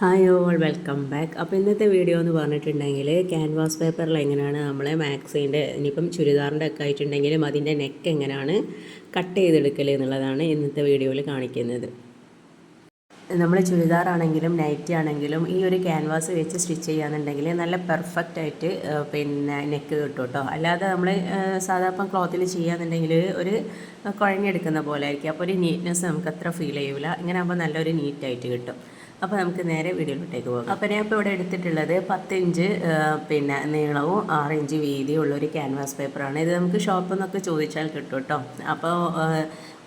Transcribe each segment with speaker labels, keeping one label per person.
Speaker 1: Hi all welcome back അപ്പോൾ ഇന്നത്തെ video എന്ന് പറഞ്ഞിട്ടുണ്ടെങ്കിൽ ക്യാൻവാസ് പേപ്പറിൽ എങ്ങനെയാണ് നമ്മളെ മാക്സിന്റെ ഇനിയിപ്പം ചുരിദാറിന്റെ ഒക്കെ ആയിട്ടുണ്ടെങ്കിലും അതിന്റെ നെക്ക് എങ്ങനെയാണ് കട്ട് ചെയ്തെടുക്കൽ എന്നുള്ളതാണ് ഇന്നത്തെ വീഡിയോയിൽ കാണിക്കുന്നത്. നമ്മൾ ചുരിദാറാണെങ്കിലും നൈറ്റി ആണെങ്കിലും ഈ ഒരു ക്യാൻവാസ് വെച്ച് സ്റ്റിച്ച് ചെയ്യാന്നുണ്ടെങ്കിൽ നല്ല പെർഫെക്റ്റ് ആയിട്ട് പിന്നെ നെക്ക് കിട്ടും കേട്ടോ അല്ലാതെ നമ്മൾ സാധാരണ ക്ലോത്തിൽ ചെയ്യാന്നുണ്ടെങ്കിൽ ഒരു കുഴഞ്ഞെടുക്കുന്ന പോലെ ആയിരിക്കും. അപ്പോൾ ഒരു നീറ്റ്നെസ് നമുക്ക് അത്ര ഫീൽ ചെയ്യില്ല ഇങ്ങനെ ആകുമ്പോൾ നല്ലൊരു നീറ്റായിട്ട് കിട്ടും. അപ്പോൾ നമുക്ക് നേരെ വീഡിയോയിലോട്ടേക്ക് പോകാം. അപ്പോൾ ഞാൻ ഇപ്പോൾ ഇവിടെ എടുത്തിട്ടുള്ളത് പത്ത് ഇഞ്ച് പിന്നെ നീളവും ആറ് ഇഞ്ച് വീതിയും ഉള്ള ഒരു ക്യാൻവാസ് പേപ്പറാണ് ഇത് നമുക്ക് ഷോപ്പിൽ നിന്നൊക്കെ ചോദിച്ചാൽ കിട്ടും കേട്ടോ. അപ്പോൾ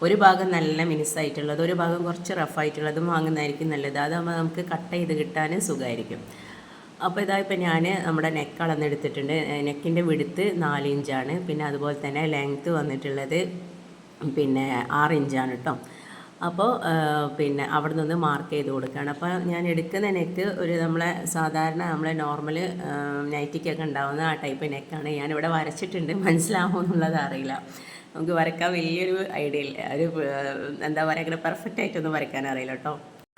Speaker 1: ഒരു ഭാഗം നല്ല മിനുസായിട്ടുള്ളത് ഒരു ഭാഗം കുറച്ച് റഫായിട്ടുള്ളതും വാങ്ങുന്നതായിരിക്കും നല്ലത്. അതാകുമ്പോൾ നമുക്ക് കട്ട് ചെയ്ത് കിട്ടാൻ സുഖമായിരിക്കും. അപ്പോൾ ഇതാ ഇപ്പോൾ ഞാൻ നമ്മുടെ നെക്ക് അളന്നെടുത്തിട്ടുണ്ട് നെക്കിന്റെ വിടുത്ത് നാല് ഇഞ്ചാണ് പിന്നെ അതുപോലെ തന്നെ ലെങ്ത്ത് വന്നിട്ടുള്ളത് പിന്നെ ആറ് ഇഞ്ചാണ് കേട്ടോ. അപ്പോൾ പിന്നെ അവിടെ നിന്ന് മാർക്ക് ചെയ്ത് കൊടുക്കുകയാണ്. അപ്പോൾ ഞാൻ എടുക്കുന്ന നെക്ക് ഒരു നമ്മളെ സാധാരണ നമ്മളെ നോർമൽ നൈറ്റിക്കൊക്കെ ഉണ്ടാവുന്ന ആ ടൈപ്പ് നെക്കാണ്. ഞാനിവിടെ വരച്ചിട്ടുണ്ട്. മനസ്സിലാവുമോ എന്നുള്ളത് അറിയില്ല. നമുക്ക് വരയ്ക്കാൻ വലിയൊരു ഐഡിയ ഇല്ല. ഒരു എന്താ പറയുക അങ്ങനെ പെർഫെക്റ്റ് ആയിട്ടൊന്നും വരയ്ക്കാൻ അറിയില്ല കേട്ടോ.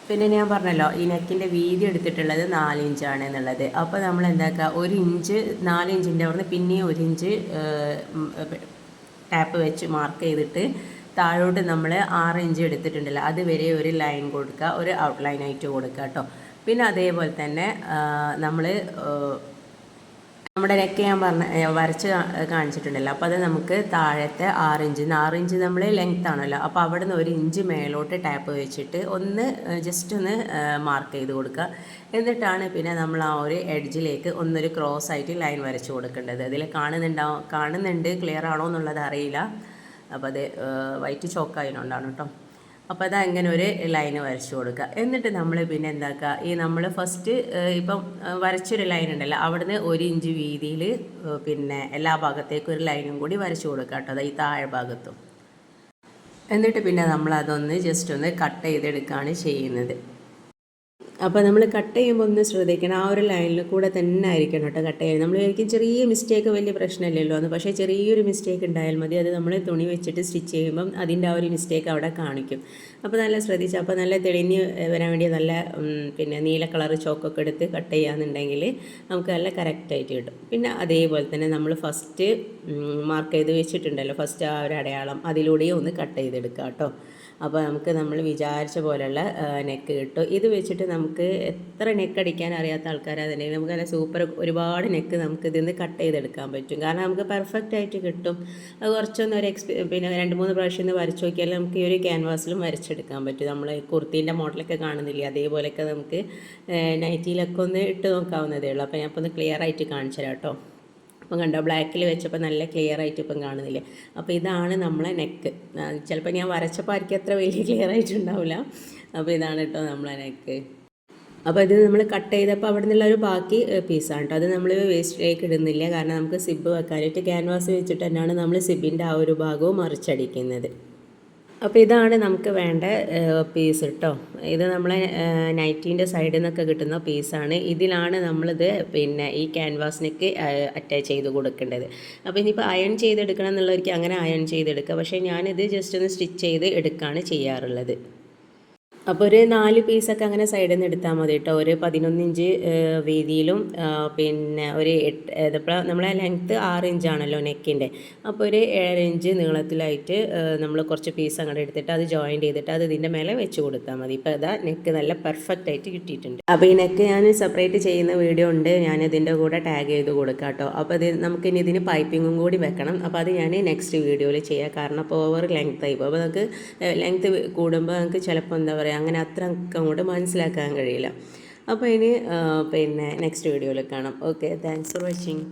Speaker 1: പിന്നെ ഞാൻ പറഞ്ഞല്ലോ ഈ നെക്കിന്റെ വീതി എടുത്തിട്ടുള്ളത് നാല് ഇഞ്ചാണ് എന്നുള്ളത്. അപ്പോൾ നമ്മൾ എന്താക്കുക? ഒരു ഇഞ്ച് നാല് ഇഞ്ചിന്റെ അവിടുന്ന് പിന്നെയും ഒരു ഇഞ്ച് ടാപ്പ് വെച്ച് മാർക്ക് ചെയ്തിട്ട് താഴോട്ട് നമ്മൾ ആറ് ഇഞ്ച് എടുത്തിട്ടുണ്ടല്ലോ. അതുവരെ ഒരു ലൈൻ കൊടുക്കുക. ഒരു ഔട്ട്ലൈൻ ആയിട്ട് കൊടുക്കുക കേട്ടോ. പിന്നെ അതേപോലെ തന്നെ നമ്മൾ നമ്മുടെ നെക്ക് ഞാൻ പറഞ്ഞ വരച്ച് കാണിച്ചിട്ടുണ്ടല്ലോ. അപ്പോൾ അത് നമുക്ക് താഴത്തെ ആറ് ഇഞ്ച് ആറ് ഇഞ്ച് നമ്മൾ ലെങ്ത് ആണല്ലോ. അപ്പോൾ അവിടെ നിന്ന് ഒരു ഇഞ്ച് മേലോട്ട് ടാപ്പ് വെച്ചിട്ട് ഒന്ന് ജസ്റ്റ് ഒന്ന് മാർക്ക് ചെയ്ത് കൊടുക്കുക. എന്നിട്ടാണ് പിന്നെ നമ്മൾ ആ ഒരു എഡ്ജിലേക്ക് ഒന്നൊരു ക്രോസ് ആയിട്ട് ലൈൻ വരച്ച് കൊടുക്കേണ്ടത്. അതിൽ കാണുന്നുണ്ടാവും കാണുന്നുണ്ട് ക്ലിയർ ആണോ എന്നുള്ളത് അറിയില്ല. അപ്പോൾ അത് വൈറ്റ് ചോക്കായതുകൊണ്ടാണ് കേട്ടോ. അപ്പോൾ അത് അങ്ങനെ ഒരു ലൈൻ വരച്ചു കൊടുക്കുക. എന്നിട്ട് നമ്മൾ പിന്നെ എന്താക്കുക ഈ നമ്മൾ ഫസ്റ്റ് ഇപ്പം വരച്ചൊരു ലൈൻ ഉണ്ടല്ലോ അവിടുന്ന് ഒരു ഇഞ്ച് വീതിയിൽ പിന്നെ എല്ലാ ഭാഗത്തേക്കും ഒരു ലൈനും കൂടി വരച്ചു കൊടുക്കുക കേട്ടോ അതായത് ഈ താഴെ ഭാഗത്തും. എന്നിട്ട് പിന്നെ നമ്മൾ അതൊന്ന് ജസ്റ്റ് ഒന്ന് കട്ട് ചെയ്തെടുക്കുകയാണ് ചെയ്യുന്നത്. അപ്പോൾ നമ്മൾ കട്ട് ചെയ്യുമ്പോൾ ഒന്ന് ശ്രദ്ധിക്കണം. ആ ഒരു ലൈനിൽ കൂടെ തന്നെ ആയിരിക്കണം കേട്ടോ കട്ട് ചെയ്യുന്നത്. നമ്മൾ വിചാരിക്കും ചെറിയ മിസ്റ്റേക്ക് വലിയ പ്രശ്നമില്ലല്ലോ. എന്ന് പക്ഷേ ചെറിയൊരു മിസ്റ്റേക്ക് ഉണ്ടായാൽ മതി. അത് നമ്മൾ തുണി വെച്ചിട്ട് സ്റ്റിച്ച് ചെയ്യുമ്പം അതിന്റെ ആ ഒരു മിസ്റ്റേക്ക് അവിടെ കാണിക്കും. അപ്പോൾ നല്ല ശ്രദ്ധിച്ച് അപ്പോൾ നല്ല തെളിഞ്ഞ് വരാൻ വേണ്ടി നല്ല പിന്നെ നീല കളർ ചോക്കൊക്കെ എടുത്ത് കട്ട് ചെയ്യാന്നുണ്ടെങ്കിൽ നമുക്ക് നല്ല കറക്റ്റായിട്ട് കിട്ടും. പിന്നെ അതേപോലെ തന്നെ നമ്മൾ ഫസ്റ്റ് മാർക്ക് ചെയ്ത് വെച്ചിട്ടുണ്ടല്ലോ. ഫസ്റ്റ് ആ ഒരു അടയാളം അതിലൂടെയും ഒന്ന് കട്ട് ചെയ്തെടുക്കാം കേട്ടോ അപ്പോൾ നമുക്ക് നമ്മൾ വിചാരിച്ച പോലെയുള്ള നെക്ക് കിട്ടും. ഇത് വെച്ചിട്ട് നമുക്ക് എത്ര നെക്ക് അടിക്കാൻ അറിയാത്ത ആൾക്കാരാണെന്നുണ്ടെങ്കിൽ നമുക്ക് നല്ല സൂപ്പർ ഒരുപാട് നെക്ക് നമുക്ക് ഇതിൽ നിന്ന് കട്ട് ചെയ്തെടുക്കാൻ പറ്റും. കാരണം നമുക്ക് പെർഫെക്റ്റ് ആയിട്ട് കിട്ടും. അത് കുറച്ചൊന്ന് ഒരു എക്സ്പീ പിന്നെ രണ്ട് മൂന്ന് പ്രാവശ്യം ഒന്ന് വരച്ച് നോക്കിയാൽ നമുക്ക് ഈ ഒരു ക്യാൻവാസിലും വരച്ചെടുക്കാൻ പറ്റും. നമ്മൾ കുർത്തീന്റെ മോഡലൊക്കെ കാണുന്നില്ലേ? അതേപോലെയൊക്കെ നമുക്ക് നൈറ്റിയിലൊക്കെ ഒന്ന് ഇട്ട് നോക്കാവുന്നതേ ഉള്ളൂ. അപ്പോൾ ഞാൻ അപ്പോൾ ഒന്ന് ക്ലിയർ ആയിട്ട് കാണിച്ചു തരാം കേട്ടോ. അപ്പം കണ്ടോ ബ്ലാക്കിൽ വെച്ചപ്പോൾ നല്ല ക്ലിയർ ആയിട്ട് ഇപ്പം കാണുന്നില്ലേ? അപ്പോൾ ഇതാണ് നമ്മളെ നെക്ക് ചിലപ്പോൾ ഞാൻ വരച്ചപ്പോൾ ആയിരിക്കും അത്ര വലിയ ക്ലിയർ ആയിട്ടുണ്ടാവില്ല. അപ്പോൾ ഇതാണ് കേട്ടോ നമ്മളെ നെക്ക് അപ്പോൾ ഇത് നമ്മൾ കട്ട് ചെയ്തപ്പോൾ അവിടെ നിന്നുള്ള ഒരു ബാക്കി പീസാണ് കേട്ടോ. അത് നമ്മൾ വേസ്റ്റിലേക്ക് ഇടുന്നില്ല. കാരണം നമുക്ക് സിബ് വെക്കാനായിട്ട് ക്യാൻവാസ് വെച്ചിട്ട് തന്നെയാണ് നമ്മൾ സിബിന്റെ ആ ഒരു ഭാഗവും മറിച്ചടിക്കുന്നത്. അപ്പോൾ ഇതാണ് നമുക്ക് വേണ്ട പീസ് കേട്ടോ ഇത് നമ്മളെ നൈറ്റീന്റെ സൈഡിൽ നിന്നൊക്കെ കിട്ടുന്ന പീസാണ് ഇതിലാണ് നമ്മളിത് പിന്നെ ഈ ക്യാൻവാസിനേക്ക് അറ്റാച്ച് ചെയ്ത് കൊടുക്കേണ്ടത്. അപ്പോൾ ഇനിയിപ്പോൾ അയൺ ചെയ്തെടുക്കണം എന്നുള്ളവർക്ക് അങ്ങനെ അയൺ ചെയ്തെടുക്കുക പക്ഷേ ഞാനിത് ജസ്റ്റ് ഒന്ന് സ്റ്റിച്ച് ചെയ്ത് എടുക്കുകയാണ് ചെയ്യാറുള്ളത്. അപ്പോൾ ഒരു നാല് പീസൊക്കെ അങ്ങനെ സൈഡിൽ നിന്ന് എടുത്താൽ മതി കേട്ടോ ഒരു പതിനൊന്ന് ഇഞ്ച് വീതിയിലും പിന്നെ ഒരു എട്ട് ഇതിപ്പോൾ നമ്മളെ ലെങ്ത്ത് ആറ് ഇഞ്ചാണല്ലോ നെക്കിന്റെ അപ്പോൾ ഒരു ഏഴര ഇഞ്ച് നീളത്തിലായിട്ട് നമ്മൾ കുറച്ച് പീസ് അങ്ങോട്ട് എടുത്തിട്ട് അത് ജോയിന്റ് ചെയ്തിട്ട് അത് ഇതിന്റെ മേലെ വെച്ച് കൊടുത്താൽ മതി. ഇപ്പോൾ ഇതാ നെക്ക് നല്ല പെർഫെക്റ്റ് ആയിട്ട് കിട്ടിയിട്ടുണ്ട്. അപ്പോൾ ഈ നെക്ക് ഞാൻ സെപ്പറേറ്റ് ചെയ്യുന്ന വീഡിയോ ഉണ്ട്. ഞാൻ ഇതിന്റെ കൂടെ ടാഗ് ചെയ്ത് കൊടുക്കാം കേട്ടോ അപ്പോൾ ഇത് നമുക്ക് ഇനി ഇതിന് പൈപ്പിങ്ങും കൂടി വെക്കണം. അപ്പോൾ അത് ഞാൻ നെക്സ്റ്റ് വീഡിയോയിൽ ചെയ്യാം. കാരണം അപ്പോൾ ഓവർ ലെങ്ത് ആയി. അപ്പോൾ നമുക്ക് ലെങ്ത് കൂടുമ്പോൾ നമുക്ക് ചിലപ്പോൾ എന്താ പറയുക അങ്ങനെ അത്ര അങ്ങോട്ട് മനസ്സിലാക്കാൻ കഴിയില്ല. അപ്പോൾ ഇനി പിന്നെ നെക്സ്റ്റ് വീഡിയോയിൽ കാണാം. Okay thanks for watching